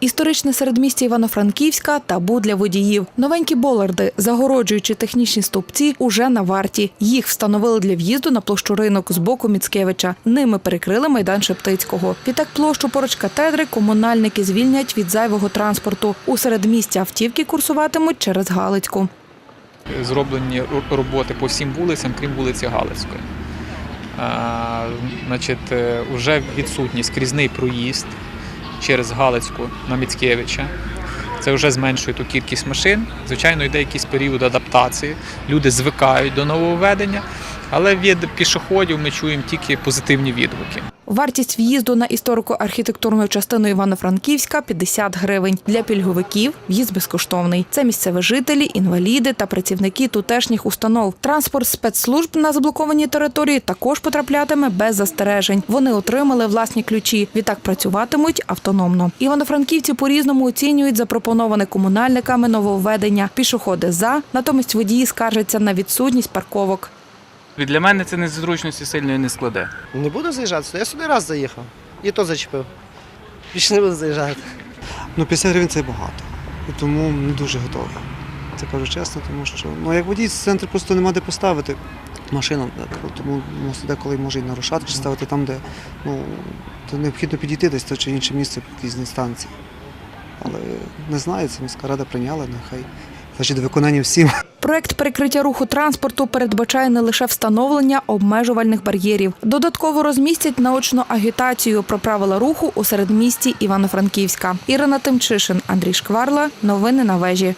Історичне середмістя Івано-Франківська табу для водіїв. Новенькі боларди, загороджуючи технічні стовпці, уже на варті. Їх встановили для в'їзду на площу ринок з боку Міцкевича. Ними перекрили майдан Шептицького. Відтак площу поруч катедри комунальники звільнять від зайвого транспорту. У середмістя автівки курсуватимуть через Галицьку. зроблені роботи по всім вулицям, крім вулиці Галицької. Значить, е, вже відсутній скрізний проїзд через Галицьку на Міцкевича. Це вже зменшує ту кількість машин. Звичайно, йде якийсь період адаптації. Люди звикають до нововведення, але від пішоходів ми чуємо тільки позитивні відгуки. Вартість в'їзду на історико-архітектурну частину Івано-Франківська 50 гривень. Для пільговиків в'їзд безкоштовний. Це місцеві жителі, інваліди та працівники тутешніх установ. Транспорт спецслужб на заблокованій території також потраплятиме без застережень. Вони отримали власні ключі. Відтак працюватимуть автономно. Івано-франківці по-різному оцінюють запропоноване комунальниками нововведення. Пішоходи за, натомість водії скаржаться на відсутність парковок. І Для мене це незручності сильної не складе. Не буду заїжджати, я сюди раз заїхав. І то зачепив. Більше не буду заїжджати. Ну, 50 гривень це багато. І тому не дуже готовий. Це кажу чесно, тому що ну, як водій з центру просто нема де поставити машину, тому мусить деколи може і нарушати, чи ставити там, де ну, то необхідно підійти десь те чи інше місце в різній станції. Але не знаю, це міська рада прийняла, нехай. Значить, до виконання всім. Проект перекриття руху транспорту передбачає не лише встановлення обмежувальних бар'єрів. Додатково розмістять наочну агітацію про правила руху у середмісті Івано-Франківська. Ірина Тимчишин, Андрій Шкварла. Новини на вежі.